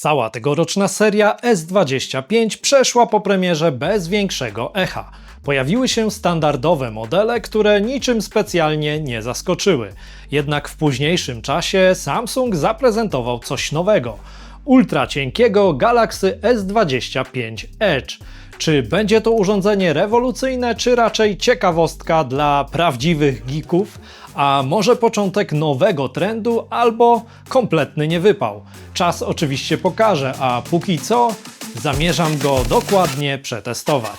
Cała tegoroczna seria S25 przeszła po premierze bez większego echa. Pojawiły się standardowe modele, które niczym specjalnie nie zaskoczyły. Jednak w późniejszym czasie Samsung zaprezentował coś nowego. Ultra cienkiego Galaxy S25 Edge. Czy będzie to urządzenie rewolucyjne, czy raczej ciekawostka dla prawdziwych geeków? A może początek nowego trendu, albo kompletny niewypał? Czas oczywiście pokaże, a póki co zamierzam go dokładnie przetestować.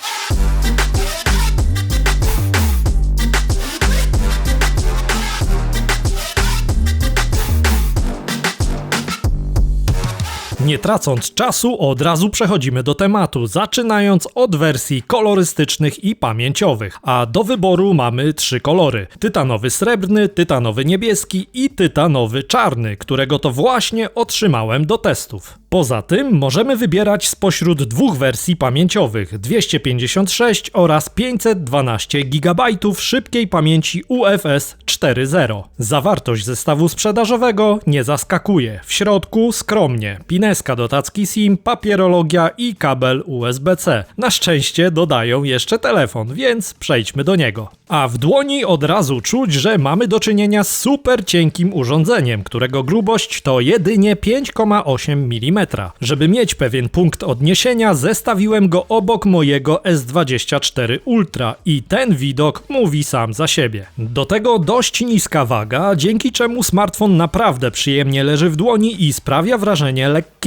Nie tracąc czasu, od razu przechodzimy do tematu, zaczynając od wersji kolorystycznych i pamięciowych. A do wyboru mamy trzy kolory: tytanowy srebrny, tytanowy niebieski i tytanowy czarny, którego to właśnie otrzymałem do testów. Poza tym możemy wybierać spośród dwóch wersji pamięciowych 256 oraz 512 GB szybkiej pamięci UFS 4.0. Zawartość zestawu sprzedażowego nie zaskakuje. W środku skromnie pineska do tacki SIM, papierologia i kabel USB-C. Na szczęście dodają jeszcze telefon, więc przejdźmy do niego. A w dłoni od razu czuć, że mamy do czynienia z super cienkim urządzeniem, którego grubość to jedynie 5,8 mm. Żeby mieć pewien punkt odniesienia, zestawiłem go obok mojego S24 Ultra i ten widok mówi sam za siebie. Do tego dość niska waga, dzięki czemu smartfon naprawdę przyjemnie leży w dłoni i sprawia wrażenie lekkiego.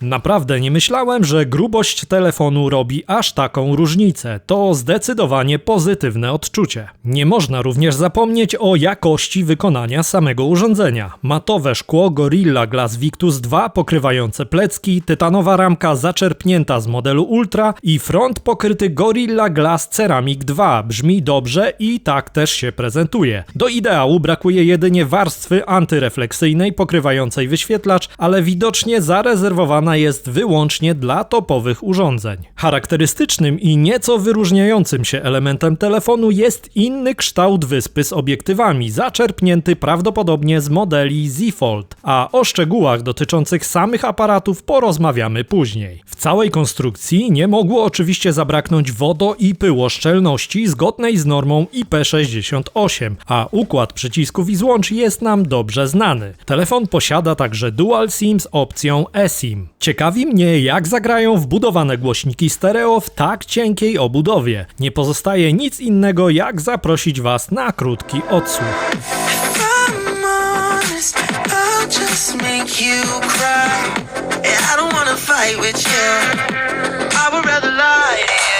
Naprawdę nie myślałem, że grubość telefonu robi aż taką różnicę. To zdecydowanie pozytywne odczucie. Nie można również zapomnieć o jakości wykonania samego urządzenia. Matowe szkło Gorilla Glass Victus 2 pokrywające plecki, tytanowa ramka zaczerpnięta z modelu Ultra i front pokryty Gorilla Glass Ceramic 2 brzmi dobrze i tak też się prezentuje. Do ideału brakuje jedynie warstwy antyrefleksyjnej pokrywającej wyświetlacz, ale widocznie zarezerwowana jest wyłącznie dla topowych urządzeń. Charakterystycznym i nieco wyróżniającym się elementem telefonu jest inny kształt wyspy z obiektywami, zaczerpnięty prawdopodobnie z modeli Z Fold, a o szczegółach dotyczących samych aparatów porozmawiamy później. W całej konstrukcji nie mogło oczywiście zabraknąć wodo i pyłoszczelności zgodnej z normą IP68, a układ przycisków i złącz jest nam dobrze znany. Telefon posiada także Dual SIM z opcją eSIM. Ciekawi mnie jak zagrają wbudowane głośniki stereo w tak cienkiej obudowie. Nie pozostaje nic innego jak zaprosić Was na krótki odsłuch. I would rather lie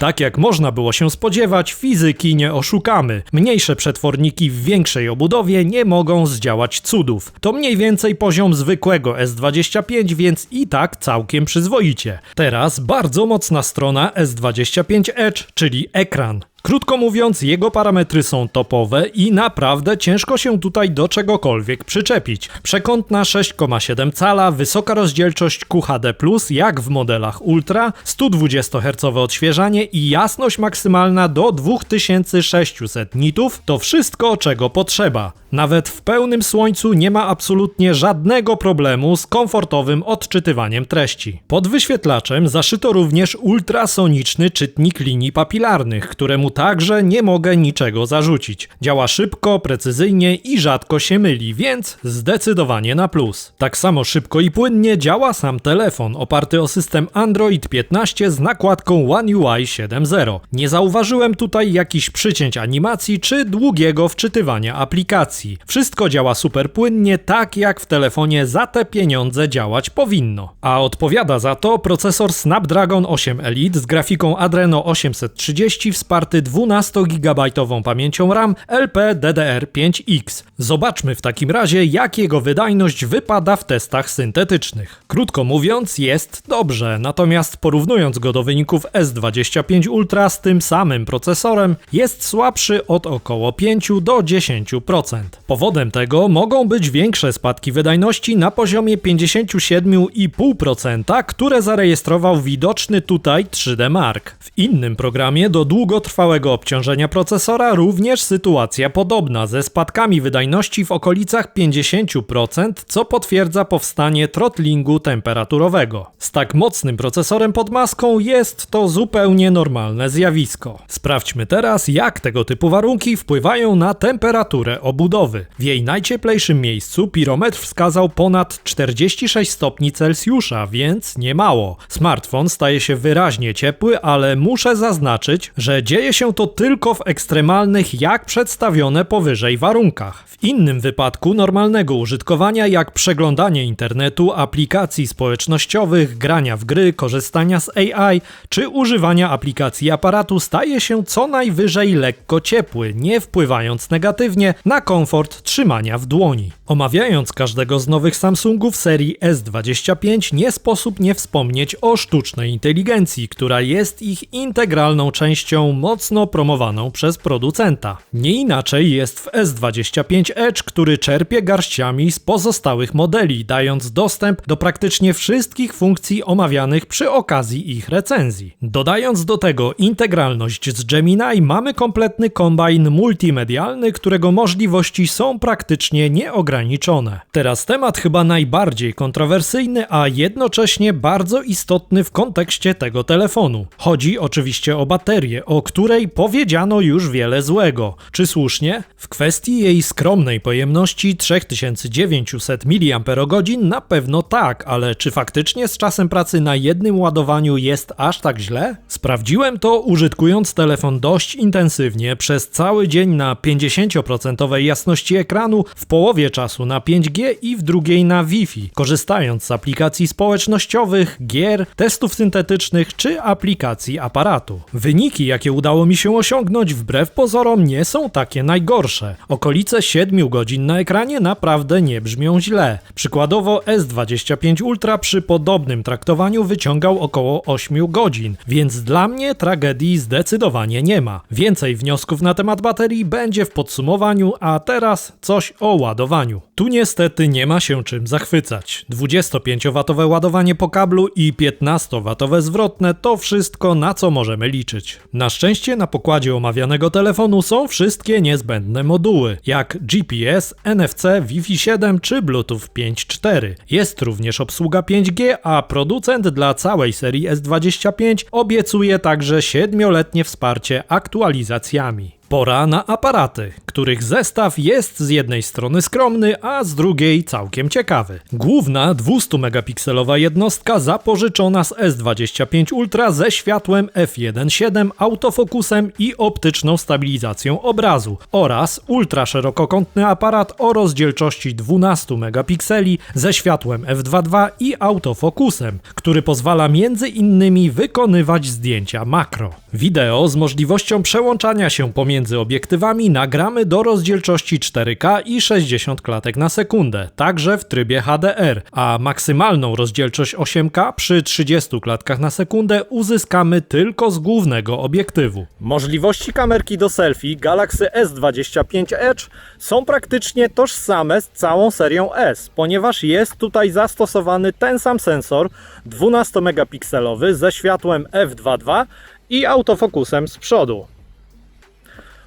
Tak jak można było się spodziewać, fizyki nie oszukamy. Mniejsze przetworniki w większej obudowie nie mogą zdziałać cudów. To mniej więcej poziom zwykłego S25, więc i tak całkiem przyzwoicie. Teraz bardzo mocna strona S25 Edge, czyli ekran. Krótko mówiąc, jego parametry są topowe i naprawdę ciężko się tutaj do czegokolwiek przyczepić. Przekątna 6,7 cala, wysoka rozdzielczość QHD+, jak w modelach Ultra, 120 Hz odświeżanie i jasność maksymalna do 2600 nitów to wszystko, czego potrzeba. Nawet w pełnym słońcu nie ma absolutnie żadnego problemu z komfortowym odczytywaniem treści. Pod wyświetlaczem zaszyto również ultrasoniczny czytnik linii papilarnych, któremu także nie mogę niczego zarzucić. Działa szybko, precyzyjnie i rzadko się myli, więc zdecydowanie na plus. Tak samo szybko i płynnie działa sam telefon, oparty o system Android 15 z nakładką One UI 7.0. Nie zauważyłem tutaj jakichś przycięć animacji czy długiego wczytywania aplikacji. Wszystko działa super płynnie, tak jak w telefonie za te pieniądze działać powinno. A odpowiada za to procesor Snapdragon 8 Elite z grafiką Adreno 830 wsparty 12 GB pamięcią RAM LPDDR5X. Zobaczmy w takim razie, jak jego wydajność wypada w testach syntetycznych. Krótko mówiąc, jest dobrze, natomiast porównując go do wyników S25 Ultra z tym samym procesorem, jest słabszy od około 5 do 10%. Powodem tego mogą być większe spadki wydajności na poziomie 57,5%, które zarejestrował widoczny tutaj 3D Mark. W innym programie do długotrwałego obciążenia procesora również sytuacja podobna, ze spadkami wydajności w okolicach 50%, co potwierdza powstanie throttlingu temperaturowego. Z tak mocnym procesorem pod maską jest to zupełnie normalne zjawisko. Sprawdźmy teraz, jak tego typu warunki wpływają na temperaturę obudowy. W jej najcieplejszym miejscu pirometr wskazał ponad 46 stopni Celsjusza, więc nie mało. Smartfon staje się wyraźnie ciepły, ale muszę zaznaczyć, że dzieje się to tylko w ekstremalnych, jak przedstawione powyżej warunkach. W innym wypadku normalnego użytkowania, jak przeglądanie internetu, aplikacji społecznościowych, grania w gry, korzystania z AI czy używania aplikacji aparatu, staje się co najwyżej lekko ciepły, nie wpływając negatywnie na komfort trzymania w dłoni. Omawiając każdego z nowych Samsungów serii S25, nie sposób nie wspomnieć o sztucznej inteligencji, która jest ich integralną częścią mocno promowaną przez producenta. Nie inaczej jest w S25 Edge, który czerpie garściami z pozostałych modeli, dając dostęp do praktycznie wszystkich funkcji omawianych przy okazji ich recenzji. Dodając do tego integralność z Gemini, mamy kompletny kombajn multimedialny, którego możliwości są praktycznie nieograniczone. Teraz temat chyba najbardziej kontrowersyjny, a jednocześnie bardzo istotny w kontekście tego telefonu. Chodzi oczywiście o baterię, o której powiedziano już wiele złego. Czy słusznie? W kwestii jej skromnej pojemności 3900 mAh na pewno tak, ale czy faktycznie z czasem pracy na jednym ładowaniu jest aż tak źle? Sprawdziłem to użytkując telefon dość intensywnie przez cały dzień na 50% jasności ekranu, w połowie czasu na 5G i w drugiej na Wi-Fi, korzystając z aplikacji społecznościowych, gier, testów syntetycznych czy aplikacji aparatu. Wyniki, jakie udało mi się osiągnąć, wbrew pozorom nie są takie najgorsze. Okolice 7 godzin na ekranie naprawdę nie brzmią źle. Przykładowo S25 Ultra przy podobnym traktowaniu wyciągał około 8 godzin, więc dla mnie tragedii zdecydowanie nie ma. Więcej wniosków na temat baterii będzie w podsumowaniu, a teraz coś o ładowaniu. Tu niestety nie ma się czym zachwycać. 25W ładowanie po kablu i 15W zwrotne to wszystko na co możemy liczyć. Na szczęście na pokładzie omawianego telefonu są wszystkie niezbędne moduły, jak GPS, NFC, Wi-Fi 7 czy Bluetooth 5.4. Jest również obsługa 5G, a producent dla całej serii S25 obiecuje także 7-letnie wsparcie aktualizacjami. Pora na aparaty, których zestaw jest z jednej strony skromny, a z drugiej całkiem ciekawy. Główna 200-megapikselowa jednostka zapożyczona z S25 Ultra ze światłem f1.7, autofokusem i optyczną stabilizacją obrazu oraz ultraszerokokątny aparat o rozdzielczości 12 megapikseli ze światłem f2.2 i autofokusem, który pozwala między innymi wykonywać zdjęcia makro. Wideo z możliwością przełączania się pomiędzy obiektywami nagramy do rozdzielczości 4K i 60 klatek na sekundę, także w trybie HDR, a maksymalną rozdzielczość 8K przy 30 klatkach na sekundę uzyskamy tylko z głównego obiektywu. Możliwości kamerki do selfie Galaxy S25 Edge są praktycznie tożsame z całą serią S, ponieważ jest tutaj zastosowany ten sam sensor 12-megapikselowy ze światłem f2.2 i autofokusem z przodu.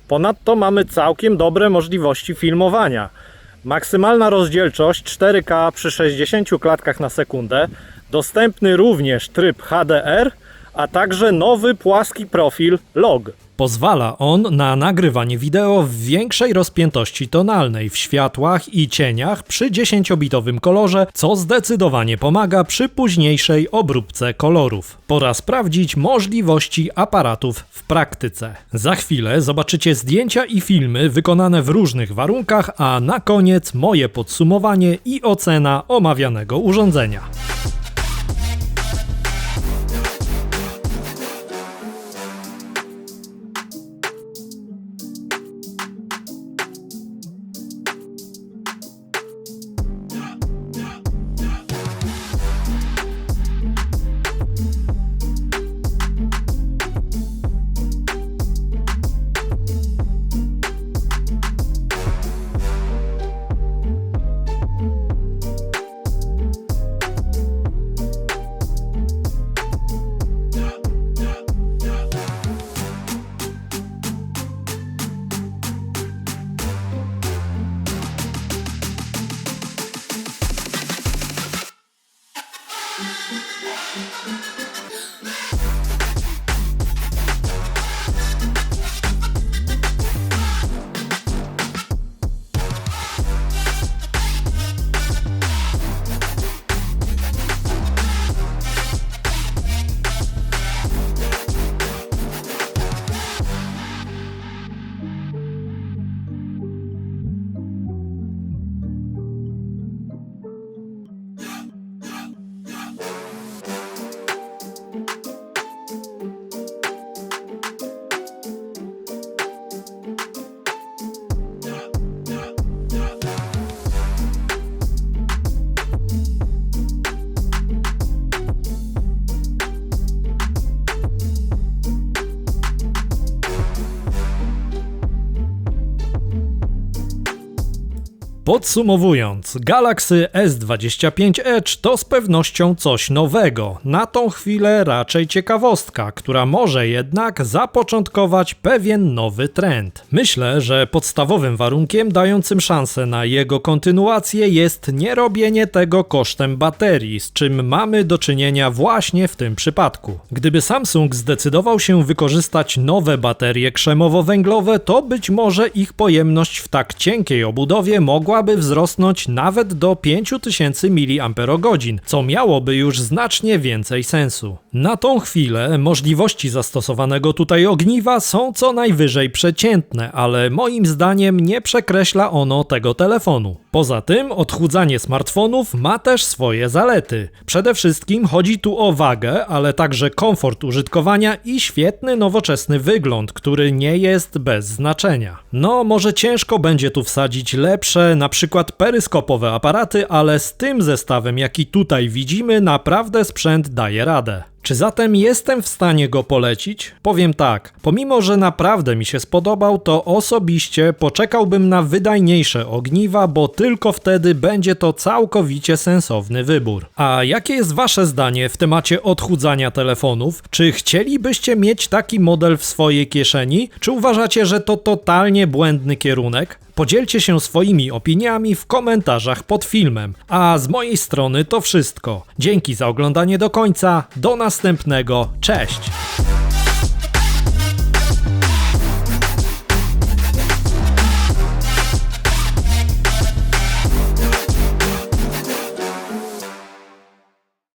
Ponadto mamy całkiem dobre możliwości filmowania. Maksymalna rozdzielczość 4K przy 60 klatkach na sekundę, dostępny również tryb HDR, a także nowy płaski profil log. Pozwala on na nagrywanie wideo w większej rozpiętości tonalnej, w światłach i cieniach przy 10-bitowym kolorze, co zdecydowanie pomaga przy późniejszej obróbce kolorów. Pora sprawdzić możliwości aparatów w praktyce. Za chwilę zobaczycie zdjęcia i filmy wykonane w różnych warunkach, a na koniec moje podsumowanie i ocena omawianego urządzenia. Podsumowując, Galaxy S25 Edge to z pewnością coś nowego. Na tą chwilę raczej ciekawostka, która może jednak zapoczątkować pewien nowy trend. Myślę, że podstawowym warunkiem dającym szansę na jego kontynuację jest nie robienie tego kosztem baterii, z czym mamy do czynienia właśnie w tym przypadku. Gdyby Samsung zdecydował się wykorzystać nowe baterie krzemowo-węglowe, to być może ich pojemność w tak cienkiej obudowie mogłaby wzrosnąć nawet do 5000 mAh, co miałoby już znacznie więcej sensu. Na tą chwilę możliwości zastosowanego tutaj ogniwa są co najwyżej przeciętne, ale moim zdaniem nie przekreśla ono tego telefonu. Poza tym odchudzanie smartfonów ma też swoje zalety. Przede wszystkim chodzi tu o wagę, ale także komfort użytkowania i świetny nowoczesny wygląd, który nie jest bez znaczenia. No, może ciężko będzie tu wsadzić lepsze, na przykład peryskopowe aparaty, ale z tym zestawem, jaki tutaj widzimy, naprawdę sprzęt daje radę. Czy zatem jestem w stanie go polecić? Powiem tak, pomimo że naprawdę mi się spodobał, to osobiście poczekałbym na wydajniejsze ogniwa, bo tylko wtedy będzie to całkowicie sensowny wybór. A jakie jest wasze zdanie w temacie odchudzania telefonów? Czy chcielibyście mieć taki model w swojej kieszeni? Czy uważacie, że to totalnie błędny kierunek? Podzielcie się swoimi opiniami w komentarzach pod filmem. A z mojej strony to wszystko. Dzięki za oglądanie do końca. Do następnego. Cześć!